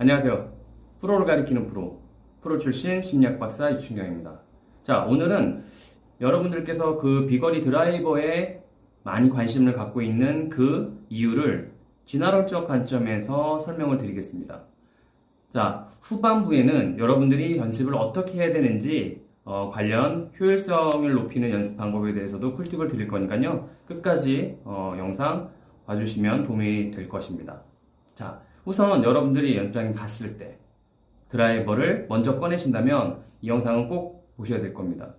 안녕하세요. 프로를 가리키는 프로, 프로 출신 심리학 박사 유춘경입니다. 자, 오늘은 여러분들께서 그 비거리 드라이버에 많이 관심을 갖고 있는 그 이유를 진화론적 관점에서 설명을 드리겠습니다. 자, 후반부에는 여러분들이 연습을 어떻게 해야 되는지 어, 관련 효율성을 높이는 연습 방법에 대해서도 꿀팁을 드릴 거니까요. 끝까지 어, 영상 봐주시면 도움이 될 것입니다. 자, 우선 여러분들이 연장에 갔을 때 드라이버를 먼저 꺼내신다면 이 영상은 꼭 보셔야 될 겁니다.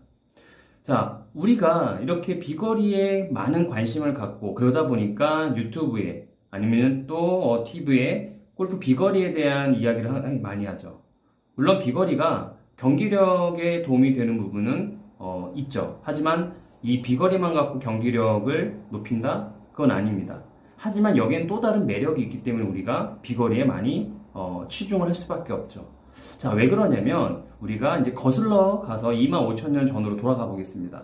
자, 우리가 이렇게 비거리에 많은 관심을 갖고 그러다 보니까 유튜브에 아니면 또 어, TV에 골프 비거리에 대한 이야기를 하- 많이 하죠. 물론 비거리가 경기력에 도움이 되는 부분은 어, 있죠. 하지만 이 비거리만 갖고 경기력을 높인다? 그건 아닙니다. 하지만 여기엔 또 다른 매력이 있기 때문에 우리가 비거리에 많이 어, 치중을 할 수밖에 없죠. 자, 왜 그러냐면 우리가 이제 거슬러 가서 25,000년 전으로 돌아가 보겠습니다.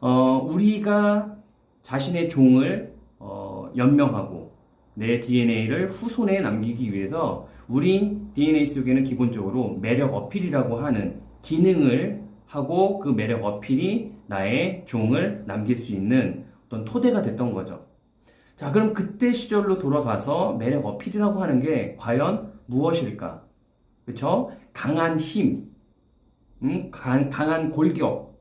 어, 우리가 자신의 종을 어, 연명하고 내 DNA를 후손에 남기기 위해서 우리 DNA 속에는 기본적으로 매력 어필이라고 하는 기능을 하고 그 매력 어필이 나의 종을 남길 수 있는 어떤 토대가 됐던 거죠. 자, 그럼 그때 시절로 돌아가서 매력 어필이라고 하는 게 과연 무엇일까? 그쵸? 강한 힘, 음, 강, 강한 골격,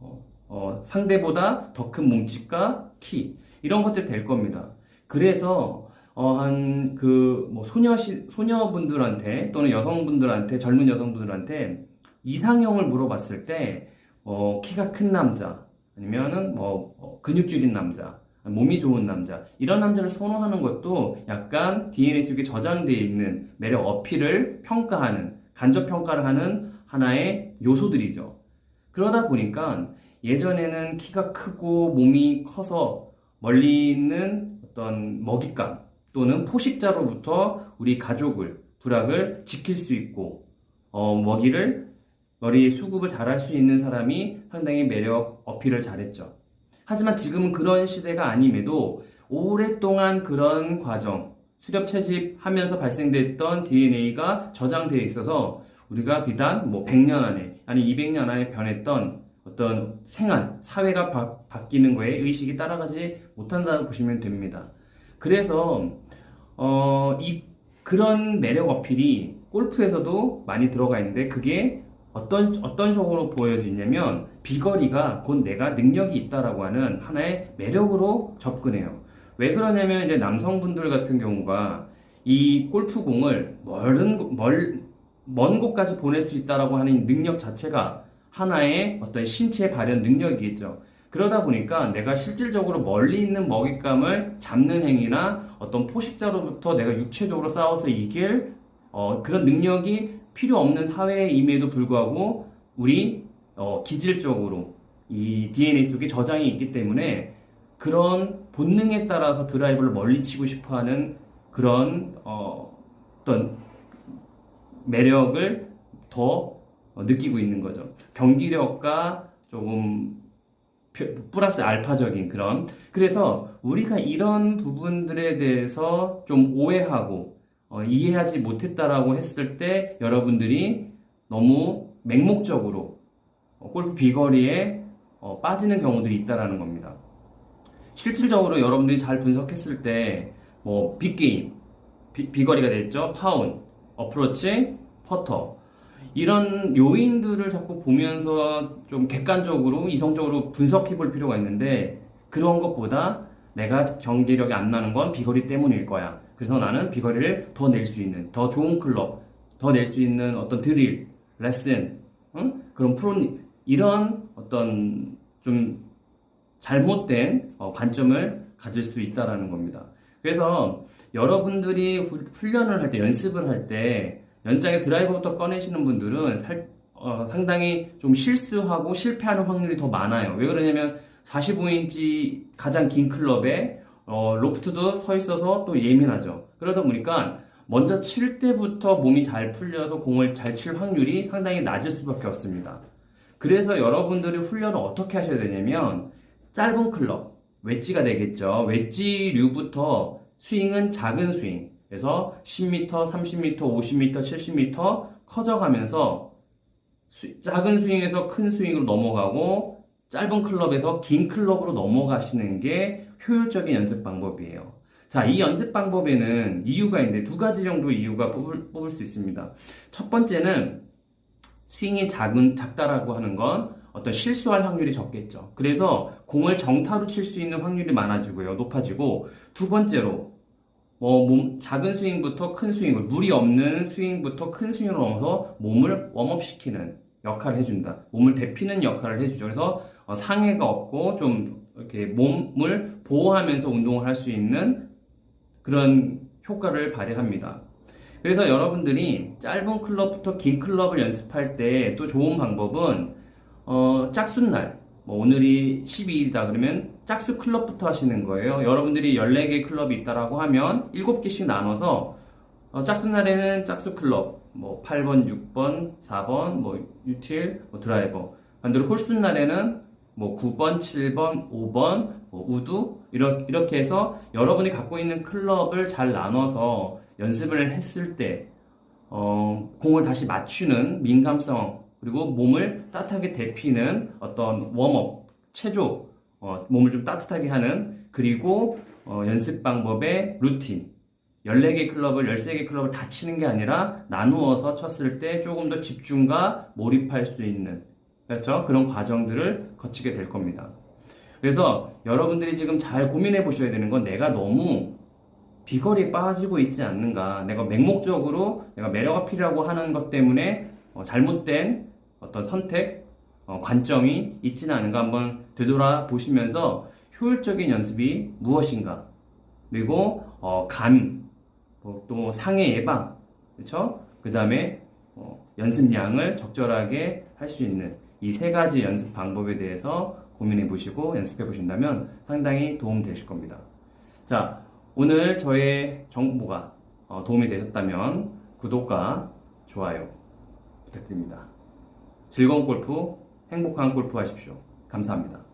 어, 어, 상대보다 더 큰 몸집과 키, 이런 것들이 될 겁니다. 그래서, 어, 한, 그, 뭐, 소녀, 소녀분들한테, 또는 여성분들한테, 젊은 여성분들한테 이상형을 물어봤을 때, 어, 키가 큰 남자, 아니면은 뭐, 어, 근육질인 남자, 몸이 좋은 남자 이런 남자를 선호하는 것도 약간 DNA 속에 저장되어 있는 매력 어필을 평가하는 간접 평가를 하는 하나의 요소들이죠. 그러다 보니까 예전에는 키가 크고 몸이 커서 멀리 있는 어떤 먹잇감 또는 포식자로부터 우리 가족을 부락을 지킬 수 있고 어, 먹이를 머리 수급을 잘할 수 있는 사람이 상당히 매력 어필을 잘했죠. 하지만 지금은 그런 시대가 아님에도 오랫동안 그런 과정, 수렵 채집하면서 발생됐던 DNA가 저장되어 있어서 우리가 비단 뭐 100년 안에, 아니 200년 안에 변했던 어떤 생활, 사회가 바, 뀌는 거에 의식이 따라가지 못한다고 보시면 됩니다. 그래서, 어, 이, 그런 매력 어필이 골프에서도 많이 들어가 있는데 그게 어떤 어떤 식으로 보여지냐면 비거리가 곧 내가 능력이 있다라고 하는 하나의 매력으로 접근해요. 왜 그러냐면 이제 남성분들 같은 경우가 이 골프공을 멀은 멀, 먼 곳까지 보낼 수 있다라고 하는 능력 자체가 하나의 어떤 신체 발현 능력이겠죠. 그러다 보니까 내가 실질적으로 멀리 있는 먹잇감을 잡는 행위나 어떤 포식자로부터 내가 육체적으로 싸워서 이길 어, 그런 능력이 필요 없는 사회임에도 불구하고 우리 어, 기질적으로 이 DNA 속에 저장이 있기 때문에 그런 본능에 따라서 드라이브를 멀리 치고 싶어 하는 그런 어, 어떤 매력을 더 느끼고 있는 거죠. 경기력과 조금 플러스 알파적인 그런 그래서 우리가 이런 부분들에 대해서 좀 오해하고 어, 이해하지 못했다라고 했을 때 여러분들이 너무 맹목적으로 어, 골프 비거리에 어, 빠지는 경우들이 있다라는 겁니다. 실질적으로 여러분들이 잘 분석했을 때 뭐 빅게임, 비, 비거리가 됐죠, 파운, 어프로치, 퍼터 이런 요인들을 자꾸 보면서 좀 객관적으로 이성적으로 분석해 볼 필요가 있는데 그런 것보다 내가 경기력이 안 나는 건 비거리 때문일 거야. 그래서 나는 비거리를 더 낼 수 있는, 더 좋은 클럽, 더 낼 수 있는 어떤 드릴, 레슨, 응? 그런 프로, 이런 어떤 좀 잘못된 어, 관점을 가질 수 있다라는 겁니다. 그래서 여러분들이 후- 훈련을 할 때, 연습을 할 때, 연장에 드라이버부터 꺼내시는 분들은 살- 어, 상당히 좀 실수하고 실패하는 확률이 더 많아요. 왜 그러냐면 45인치 가장 긴 클럽에 어, 로프트도 서 있어서 또 예민하죠. 그러다 보니까 먼저 칠 때부터 몸이 잘 풀려서 공을 잘 칠 확률이 상당히 낮을 수밖에 없습니다. 그래서 여러분들이 훈련을 어떻게 하셔야 되냐면 짧은 클럽, 웨지가 되겠죠. 웨지류부터 스윙은 작은 스윙, 그래서 10m, 30m, 50m, 70m 커져가면서 수- 작은 스윙에서 큰 스윙으로 넘어가고 짧은 클럽에서 긴 클럽으로 넘어가시는 게 효율적인 연습 방법이에요. 자, 이 연습 방법에는 이유가 있는데 두 가지 정도 이유가 뽑을, 뽑을 수 있습니다. 첫 번째는 스윙이 작은, 작다라고 하는 건 어떤 실수할 확률이 적겠죠. 그래서 공을 정타로 칠 수 있는 확률이 많아지고요. 높아지고 두 번째로 뭐 몸, 작은 스윙부터 큰 스윙을 무리 없는 스윙부터 큰 스윙으로 넘어서 몸을 웜업 시키는 역할을 해준다. 몸을 데피는 역할을 해주죠. 그래서 어, 상해가 없고 좀 이렇게 몸을 보호하면서 운동을 할 수 있는 그런 효과를 발휘합니다. 그래서 여러분들이 짧은 클럽부터 긴 클럽을 연습할 때 또 좋은 방법은 어, 짝수 날, 뭐 오늘이 12일이다 그러면 짝수 클럽부터 하시는 거예요. 여러분들이 14개 클럽이 있다라고 하면 7개씩 나눠서 어, 짝수 날에는 짝수 클럽, 뭐 8번, 6번, 4번, 뭐 유틸, 뭐 드라이버. 반대로 홀수 날에는 뭐 9번, 7번, 5번, 뭐 우두 이렇게, 이렇게 해서 여러분이 갖고 있는 클럽을 잘 나눠서 연습을 했을 때 어, 공을 다시 맞추는 민감성 그리고 몸을 따뜻하게 데피는 어떤 웜업, 체조, 어, 몸을 좀 따뜻하게 하는 그리고 어, 연습 방법의 루틴. 14개 클럽을 13개 클럽을 다 치는 게 아니라 나누어서 쳤을 때 조금 더 집중과 몰입할 수 있는 그렇죠? 그런 과정들을 거치게 될 겁니다. 그래서 여러분들이 지금 잘 고민해 보셔야 되는 건 내가 너무 비거리에 빠지고 있지 않는가. 내가 맹목적으로 내가 매력 어필이라고 하는 것 때문에 어, 잘못된 어떤 선택, 어, 관점이 있지는 않은가 한번 되돌아 보시면서 효율적인 연습이 무엇인가. 그리고 어, 감, 뭐, 또 상해 예방, 그렇죠? 그 다음에 연습량을 적절하게 할 수 있는 이 세 가지 연습 방법에 대해서 고민해 보시고 연습해 보신다면 상당히 도움 되실 겁니다. 자, 오늘 저의 정보가 어, 도움이 되셨다면 구독과 좋아요 부탁드립니다. 즐거운 골프, 행복한 골프 하십시오. 감사합니다.